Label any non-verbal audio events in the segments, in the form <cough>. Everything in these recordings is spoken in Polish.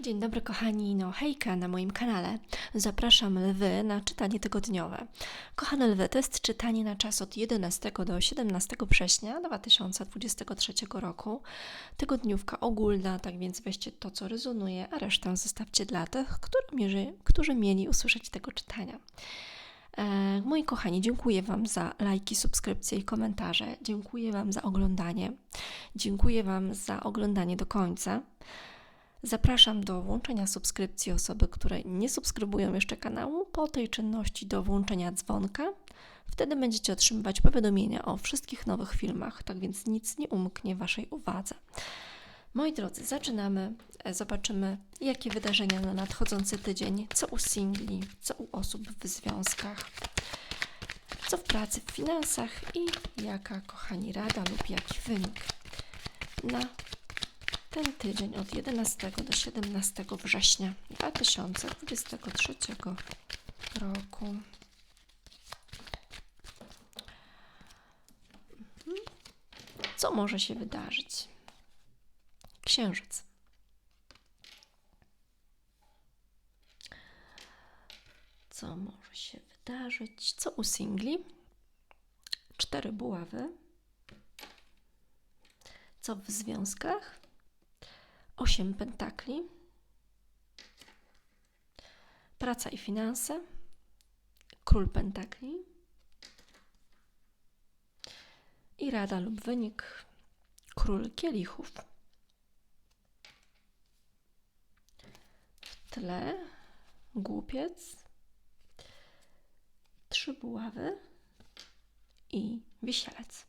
Dzień dobry kochani, no hejka na moim kanale. Zapraszam lwy na czytanie tygodniowe. Kochane lwy, to jest czytanie na czas od 11 do 17 września 2023 roku. Tygodniówka ogólna, tak więc weźcie to, co rezonuje, a resztę zostawcie dla tych, którzy, którzy mieli usłyszeć tego czytania. E, moi kochani, dziękuję Wam za lajki, subskrypcje i komentarze. Dziękuję Wam za oglądanie. Dziękuję Wam za oglądanie do końca. Zapraszam do włączenia subskrypcji osoby, które nie subskrybują jeszcze kanału, po tej czynności do włączenia dzwonka. Wtedy będziecie otrzymywać powiadomienia o wszystkich nowych filmach, tak więc nic nie umknie Waszej uwadze. Moi drodzy, zaczynamy. E, zobaczymy, jakie wydarzenia na nadchodzący tydzień, co u singli, co u osób w związkach, co w pracy, w finansach i jaka, kochani, rada lub jaki wynik na ten tydzień od 11 do 17 września 2023 roku. Mhm. Co może się wydarzyć? Księżyc. Co może się wydarzyć? Co u singli? Cztery buławy. Co w związkach? Osiem pentakli. Praca i finanse. Król pentakli. I rada lub wynik. Król kielichów. W tle głupiec. Trzy buławy i wisielec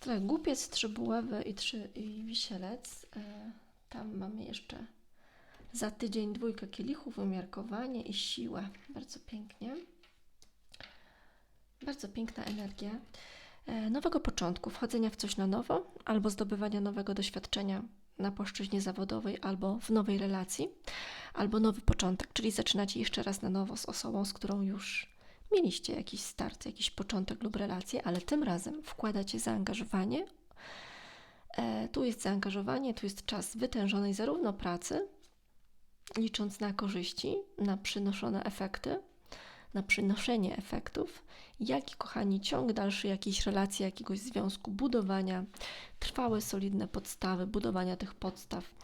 tle głupiec, trzy buławy i trzy i wisielec. E, tam mamy jeszcze za tydzień dwójkę kielichów, umiarkowanie i siłę. Bardzo pięknie. Bardzo piękna energia. E, nowego początku, wchodzenia w coś na nowo, albo zdobywania nowego doświadczenia na płaszczyźnie zawodowej, albo w nowej relacji, albo nowy początek, czyli zaczynacie jeszcze raz na nowo z osobą, z którą już mieliście jakiś start, jakiś początek lub relację, ale tym razem wkładacie zaangażowanie. E, tu jest zaangażowanie, tu jest czas wytężonej zarówno pracy, licząc na korzyści, na przynoszone efekty, na przynoszenie efektów, jak i kochani, ciąg dalszy jakiejś relacji, jakiegoś związku, budowania, trwałe, solidne podstawy, budowania tych podstaw.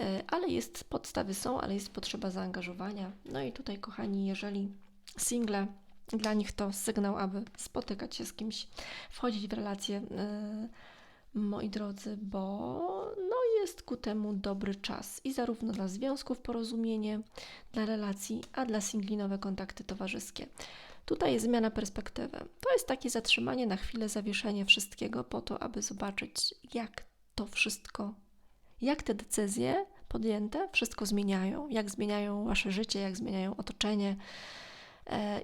E, ale jest, podstawy są, ale jest potrzeba zaangażowania. No i tutaj, kochani, jeżeli single dla nich to sygnał, aby spotykać się z kimś, wchodzić w relacje, yy, moi drodzy, bo no jest ku temu dobry czas i zarówno dla związków porozumienie, dla relacji, a dla singli nowe kontakty towarzyskie. Tutaj jest zmiana perspektywy. To jest takie zatrzymanie na chwilę, zawieszenie wszystkiego po to, aby zobaczyć, jak to wszystko, jak te decyzje podjęte wszystko zmieniają, jak zmieniają wasze życie, jak zmieniają otoczenie,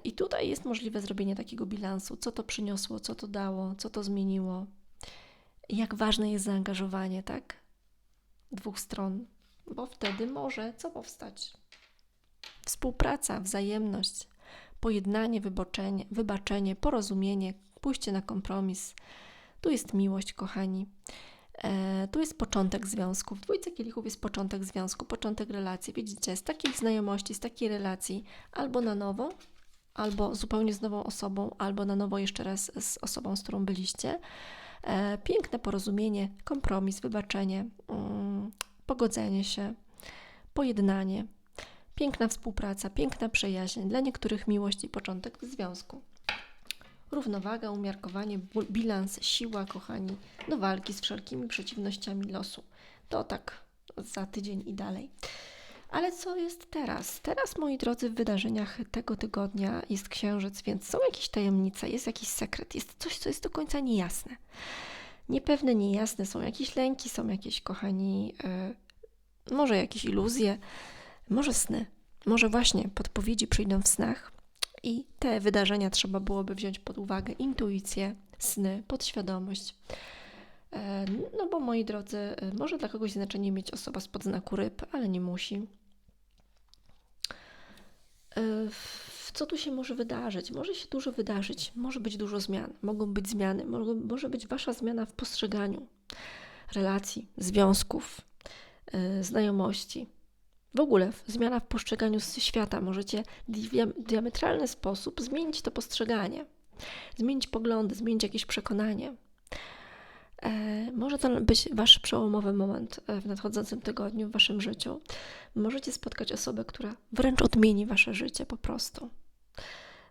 I tutaj jest możliwe zrobienie takiego bilansu, co to przyniosło, co to dało, co to zmieniło, jak ważne jest zaangażowanie, tak? Dwóch stron, bo wtedy może co powstać? Współpraca, wzajemność, pojednanie, wybaczenie, wybaczenie porozumienie, pójście na kompromis. Tu jest miłość, kochani. E, tu jest początek związku. W dwójce kielichów jest początek związku, początek relacji. Widzicie, z takich znajomości, z takiej relacji, albo na nowo, albo zupełnie z nową osobą, albo na nowo jeszcze raz z osobą, z którą byliście. E, piękne porozumienie, kompromis, wybaczenie, mm, pogodzenie się, pojednanie, piękna współpraca, piękna przyjaźń, dla niektórych miłość i początek związku równowaga, umiarkowanie, bilans, siła, kochani, do walki z wszelkimi przeciwnościami losu. To tak za tydzień i dalej. Ale co jest teraz? Teraz, moi drodzy, w wydarzeniach tego tygodnia jest księżyc, więc są jakieś tajemnice, jest jakiś sekret, jest coś, co jest do końca niejasne. Niepewne, niejasne, są jakieś lęki, są jakieś, kochani, yy, może jakieś iluzje, może sny, może właśnie podpowiedzi przyjdą w snach. I te wydarzenia trzeba byłoby wziąć pod uwagę intuicję, sny, podświadomość. E, no bo moi drodzy, e, może dla kogoś znaczenie mieć osoba spod znaku ryb, ale nie musi. E, co tu się może wydarzyć? Może się dużo wydarzyć, może być dużo zmian, mogą być zmiany, może być Wasza zmiana w postrzeganiu relacji, związków, znajomości. W ogóle zmiana w postrzeganiu świata. Możecie w diametralny sposób zmienić to postrzeganie, zmienić poglądy, zmienić jakieś przekonanie. E, może to być Wasz przełomowy moment w nadchodzącym tygodniu w Waszym życiu. Możecie spotkać osobę, która wręcz odmieni Wasze życie po prostu.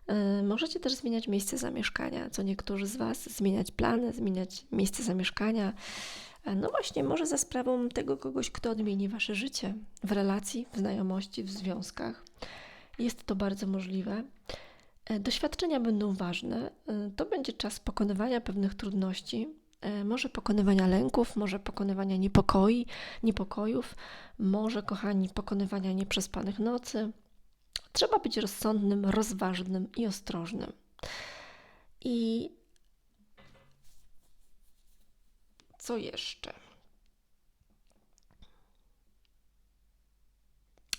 E, możecie też zmieniać miejsce zamieszkania, co niektórzy z Was, zmieniać plany, zmieniać miejsce zamieszkania. E, no właśnie, może za sprawą tego kogoś, kto odmieni Wasze życie w relacji, w znajomości, w związkach. Jest to bardzo możliwe. E, doświadczenia będą ważne. To będzie czas pokonywania pewnych trudności, może pokonywania lęków, może pokonywania niepokoi, niepokojów, może, kochani, pokonywania nieprzespanych nocy, Trzeba być rozsądnym, rozważnym i ostrożnym. I co jeszcze?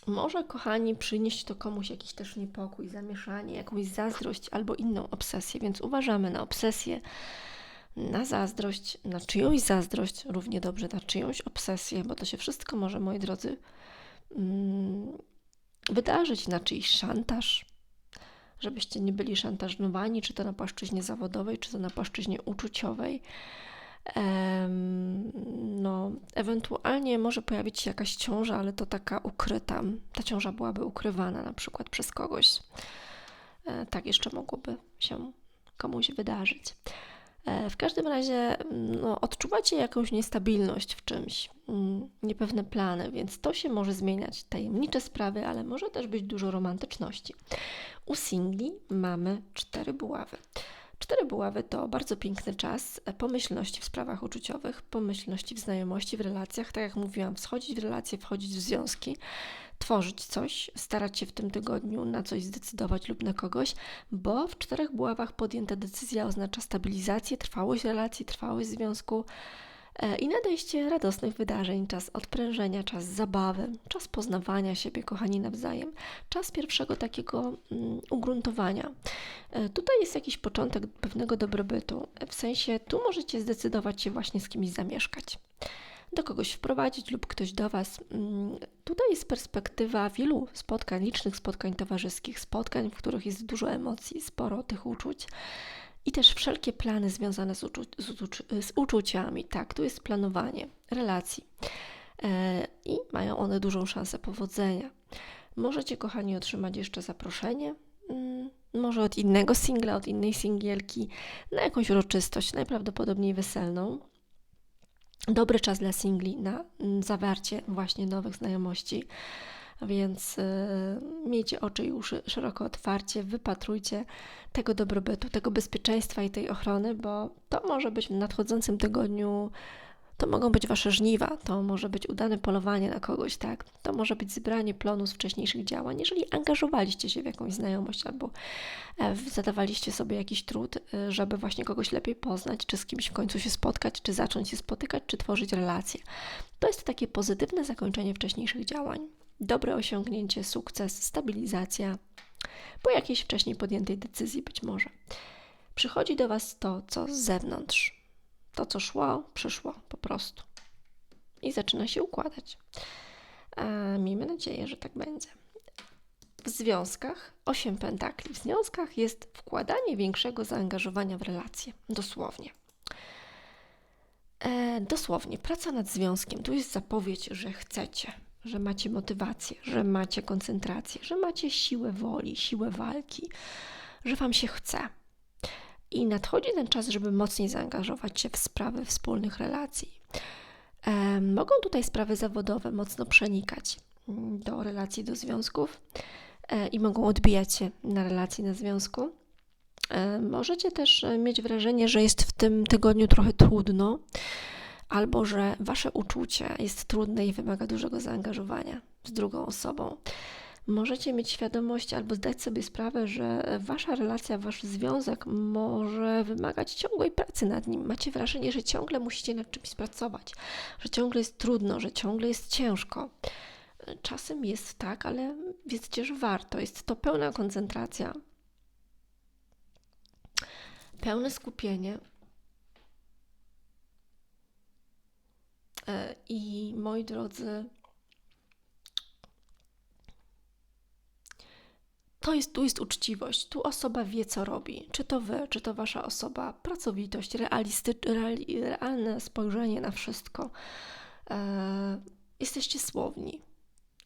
Może, kochani, przynieść to komuś jakiś też niepokój, zamieszanie, jakąś zazdrość albo inną obsesję, więc uważamy na obsesję, na zazdrość, na czyjąś zazdrość, równie dobrze na czyjąś obsesję, bo to się wszystko może, moi drodzy, mm, wydarzyć na czyjś szantaż, żebyście nie byli szantażowani, czy to na płaszczyźnie zawodowej, czy to na płaszczyźnie uczuciowej. No, ewentualnie może pojawić się jakaś ciąża, ale to taka ukryta. Ta ciąża byłaby ukrywana na przykład przez kogoś. E, tak jeszcze mogłoby się komuś wydarzyć. E, w każdym razie no, odczuwacie jakąś niestabilność w czymś, mm, niepewne plany, więc to się może zmieniać. Tajemnicze sprawy, ale może też być dużo romantyczności. U singli mamy cztery buławy. Cztery buławy to bardzo piękny czas pomyślności w sprawach uczuciowych, pomyślności w znajomości, w relacjach. Tak jak mówiłam, wchodzić w relacje, wchodzić w związki tworzyć coś, starać się w tym tygodniu na coś zdecydować lub na kogoś, bo w czterech buławach podjęta decyzja oznacza stabilizację, trwałość relacji, trwałość związku e, i nadejście radosnych wydarzeń, czas odprężenia, czas zabawy, czas poznawania siebie, kochani nawzajem, czas pierwszego takiego um, ugruntowania. E, tutaj jest jakiś początek pewnego dobrobytu, w sensie tu możecie zdecydować się właśnie z kimś zamieszkać do kogoś wprowadzić lub ktoś do Was. Mm, tutaj jest perspektywa wielu spotkań, licznych spotkań towarzyskich, spotkań, w których jest dużo emocji, sporo tych uczuć. I też wszelkie plany związane z, uczu z, uczu z uczuciami. Tak, tu jest planowanie relacji. E, I mają one dużą szansę powodzenia. Możecie, kochani, otrzymać jeszcze zaproszenie mm, może od innego singla, od innej singielki, na jakąś uroczystość, najprawdopodobniej weselną dobry czas dla singli na mm, zawarcie właśnie nowych znajomości. Więc y, miejcie oczy i uszy szeroko otwarcie, wypatrujcie tego dobrobytu, tego bezpieczeństwa i tej ochrony, bo to może być w nadchodzącym tygodniu to mogą być wasze żniwa, to może być udane polowanie na kogoś, tak? To może być zebranie plonu z wcześniejszych działań. Jeżeli angażowaliście się w jakąś znajomość albo e, zadawaliście sobie jakiś trud, e, żeby właśnie kogoś lepiej poznać, czy z kimś w końcu się spotkać, czy zacząć się spotykać, czy tworzyć relacje. To jest takie pozytywne zakończenie wcześniejszych działań. Dobre osiągnięcie, sukces, stabilizacja po jakiejś wcześniej podjętej decyzji być może. Przychodzi do Was to, co z zewnątrz, to, co szło, przyszło po prostu. I zaczyna się układać. E, miejmy nadzieję, że tak będzie. W związkach, osiem pentakli, w związkach jest wkładanie większego zaangażowania w relacje. Dosłownie. E, dosłownie, praca nad związkiem. Tu jest zapowiedź, że chcecie, że macie motywację, że macie koncentrację, że macie siłę woli, siłę walki, że Wam się chce. I nadchodzi ten czas, żeby mocniej zaangażować się w sprawy wspólnych relacji. E, mogą tutaj sprawy zawodowe mocno przenikać mm, do relacji, do związków e, i mogą odbijać się na relacji, na związku. E, możecie też mieć wrażenie, że jest w tym tygodniu trochę trudno, albo że wasze uczucie jest trudne i wymaga dużego zaangażowania z drugą osobą możecie mieć świadomość albo zdać sobie sprawę, że wasza relacja, wasz związek może wymagać ciągłej pracy nad nim. Macie wrażenie, że ciągle musicie nad czymś pracować, że ciągle jest trudno, że ciągle jest ciężko. Czasem jest tak, ale wiedzcie, że warto. Jest to pełna koncentracja, pełne skupienie. E, I moi drodzy, to jest, tu jest uczciwość, tu osoba wie, co robi. Czy to wy, czy to wasza osoba, pracowitość, reali, realne spojrzenie na wszystko. E, jesteście słowni.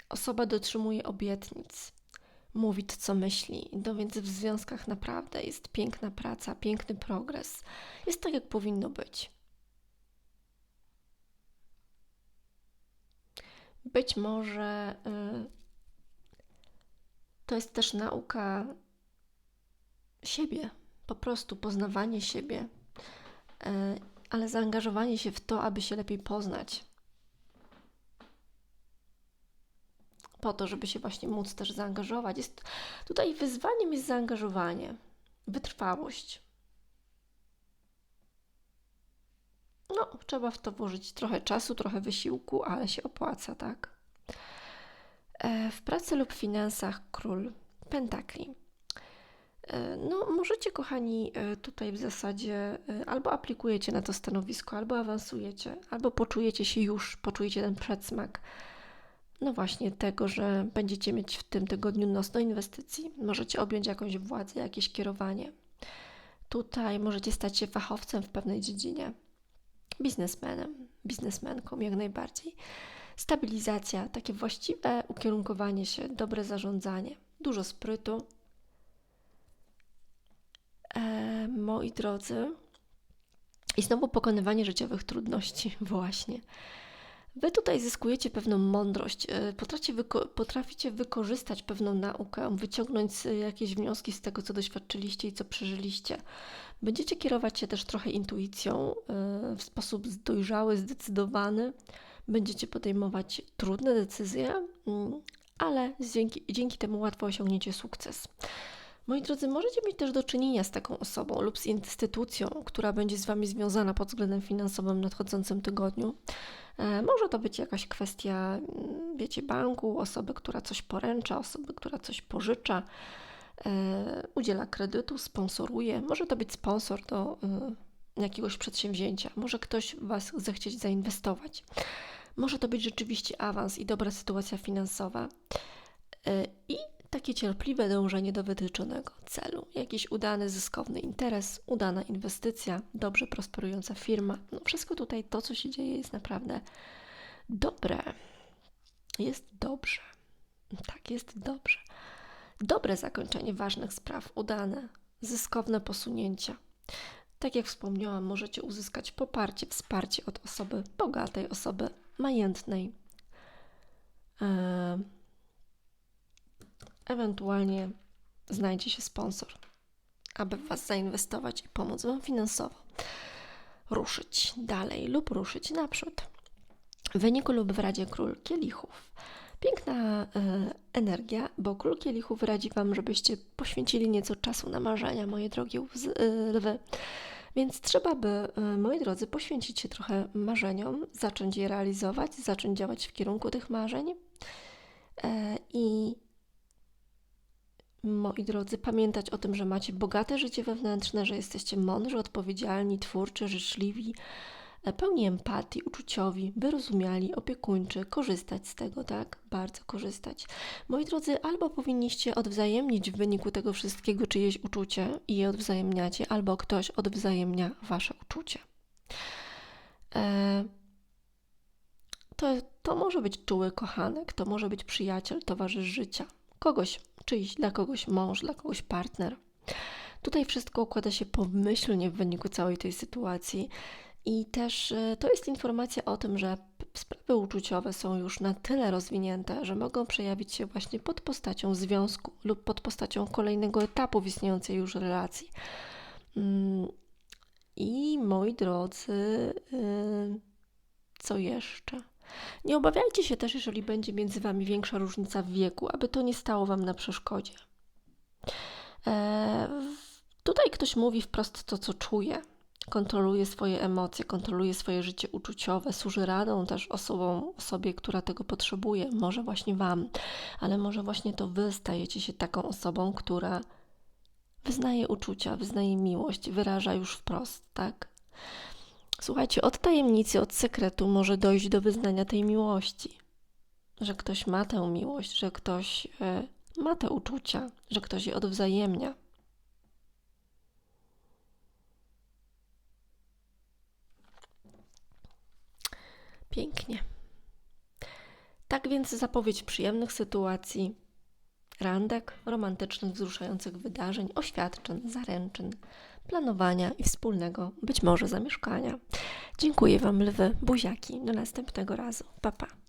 Osoba dotrzymuje obietnic, mówi to, co myśli. No więc w związkach naprawdę jest piękna praca, piękny progres. Jest tak, jak powinno być. Być może y, to jest też nauka siebie, po prostu poznawanie siebie, y, ale zaangażowanie się w to, aby się lepiej poznać. Po to, żeby się właśnie móc też zaangażować. Jest, tutaj wyzwaniem jest zaangażowanie, wytrwałość. No, trzeba w to włożyć trochę czasu, trochę wysiłku, ale się opłaca, tak? E, w pracy lub finansach król pentakli. E, no, możecie, kochani, e, tutaj w zasadzie albo aplikujecie na to stanowisko, albo awansujecie, albo poczujecie się już, poczujecie ten przedsmak. No właśnie tego, że będziecie mieć w tym tygodniu nos do inwestycji. Możecie objąć jakąś władzę, jakieś kierowanie. Tutaj możecie stać się fachowcem w pewnej dziedzinie biznesmenem, biznesmenką jak najbardziej. Stabilizacja, takie właściwe ukierunkowanie się, dobre zarządzanie, dużo sprytu. E, moi drodzy, i znowu pokonywanie życiowych trudności, <laughs> właśnie. Wy tutaj zyskujecie pewną mądrość, e, potraficie, wyko potraficie wykorzystać pewną naukę, wyciągnąć jakieś wnioski z tego, co doświadczyliście i co przeżyliście. Będziecie kierować się też trochę intuicją e, w sposób dojrzały, zdecydowany. Będziecie podejmować trudne decyzje, mm, ale dzięki, dzięki temu łatwo osiągniecie sukces. Moi drodzy, możecie mieć też do czynienia z taką osobą lub z instytucją, która będzie z Wami związana pod względem finansowym w nadchodzącym tygodniu. E, może to być jakaś kwestia, mm, wiecie, banku, osoby, która coś poręcza, osoby, która coś pożycza, e, udziela kredytu, sponsoruje. Może to być sponsor do y, jakiegoś przedsięwzięcia. Może ktoś Was zechcieć zainwestować. Może to być rzeczywiście awans i dobra sytuacja finansowa. E, I takie cierpliwe dążenie do wytyczonego celu, jakiś udany, zyskowny interes, udana inwestycja, dobrze prosperująca firma. No wszystko tutaj, to co się dzieje, jest naprawdę dobre. Jest dobrze. Tak, jest dobrze. Dobre zakończenie ważnych spraw, udane, zyskowne posunięcia. Tak jak wspomniałam, możecie uzyskać poparcie, wsparcie od osoby bogatej, osoby majętnej. Yy ewentualnie znajdzie się sponsor, aby w Was zainwestować i pomóc Wam finansowo ruszyć dalej lub ruszyć naprzód. W wyniku lub w Radzie Król Kielichów. Piękna y, energia, bo Król Kielichów radzi Wam, żebyście poświęcili nieco czasu na marzenia, moje drogie y, lwy. Więc trzeba by, y, moi drodzy, poświęcić się trochę marzeniom, zacząć je realizować, zacząć działać w kierunku tych marzeń. I moi drodzy, pamiętać o tym, że macie bogate życie wewnętrzne, że jesteście mądrzy, odpowiedzialni, twórczy, życzliwi, e, pełni empatii, uczuciowi, wyrozumiali, opiekuńczy, korzystać z tego, tak? Bardzo korzystać. Moi drodzy, albo powinniście odwzajemnić w wyniku tego wszystkiego czyjeś uczucie i je odwzajemniacie, albo ktoś odwzajemnia wasze uczucie. E, to, to może być czuły kochanek, to może być przyjaciel, towarzysz życia, kogoś czyjś, dla kogoś mąż, dla kogoś partner. Tutaj wszystko układa się pomyślnie w wyniku całej tej sytuacji. I też e, to jest informacja o tym, że sprawy uczuciowe są już na tyle rozwinięte, że mogą przejawić się właśnie pod postacią związku lub pod postacią kolejnego etapu w istniejącej już relacji. Mm, I moi drodzy, y, co jeszcze? Nie obawiajcie się też, jeżeli będzie między Wami większa różnica w wieku, aby to nie stało Wam na przeszkodzie. Eee, tutaj ktoś mówi wprost to, co czuje. Kontroluje swoje emocje, kontroluje swoje życie uczuciowe, służy radą też osobom, osobie, która tego potrzebuje, może właśnie Wam, ale może właśnie to Wy stajecie się taką osobą, która wyznaje uczucia, wyznaje miłość, wyraża już wprost, tak? Słuchajcie, od tajemnicy, od sekretu może dojść do wyznania tej miłości. Że ktoś ma tę miłość, że ktoś e, ma te uczucia, że ktoś je odwzajemnia. Pięknie. Tak więc zapowiedź przyjemnych sytuacji, randek, romantycznych, wzruszających wydarzeń, oświadczeń, zaręczyn, planowania i wspólnego, być może zamieszkania. Dziękuję Wam, lwy, buziaki. Do następnego razu. Pa, pa.